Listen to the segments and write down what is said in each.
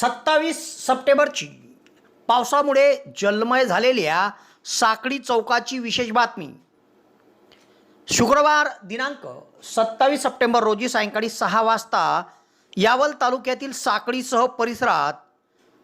सत्तावीस सप्टेंबरची. पावसामुळे जलमय झालेल्या साकडी चौकाची विशेष बातमी. शुक्रवार दिनांक सत्तावीस सप्टेंबर रोजी सायंकाळी सहा वाजता यावल तालुक्यातील साखळीसह परिसरात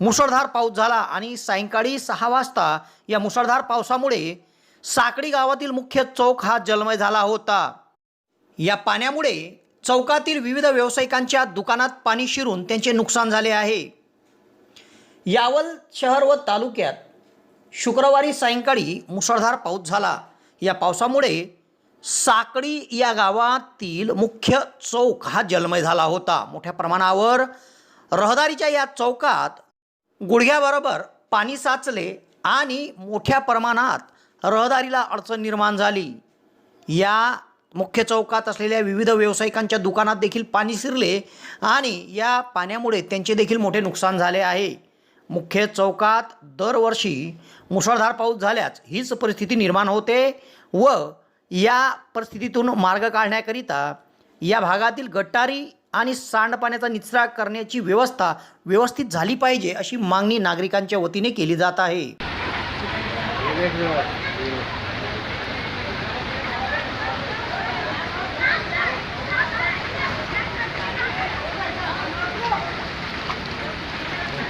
मुसळधार पाऊस झाला आणि सायंकाळी सहा वाजता या मुसळधार पावसामुळे साकडी गावातील मुख्य चौक हा जलमय झाला होता. या पाण्यामुळे चौकातील विविध व्यावसायिकांच्या दुकानात पाणी शिरून त्यांचे नुकसान झाले आहे. यावल शहर व तालुक्यात शुक्रवारी सायंकाळी मुसळधार पाऊस झाला. या पावसामुळे साकडी या गावातील मुख्य चौक हा जलमय झाला होता. मोठ्या प्रमाणावर रहदारीच्या या चौकात गुडघ्याबरोबर पाणी साचले आणि मोठ्या प्रमाणात रहदारीला अडचण निर्माण झाली. या मुख्य चौकात असलेल्या विविध व्यावसायिकांच्या दुकानात देखील पाणी शिरले आणि या पाण्यामुळे त्यांचे देखील मोठे नुकसान झाले आहे. मुख्य चौकात दरवर्षी मुसळधार पाऊस झाल्यास हीच परिस्थिती निर्माण होते व या परिस्थितीतून मार्ग काढण्याकरिता या भागातील गटारी आणि सांडपाण्याचा निचरा करण्याची व्यवस्था व्यवस्थित झाली पाहिजे अशी मागणी नागरिकांच्या वतीने केली जात आहे.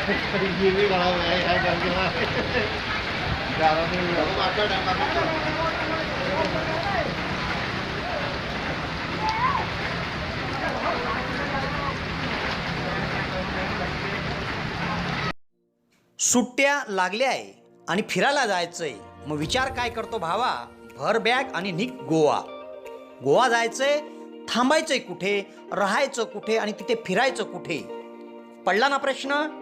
ये भी बड़ा हुआ है सुट्ट्या लागल्या आहे आणि फिरायला जायचंय. मग विचार काय करतो भावा? भर बॅग आणि निघ गोवा. गोवा जायचंय थांबायचंय कुठे राहायचं कुठे आणि तिथे फिरायचं कुठे? पडला ना प्रश्न?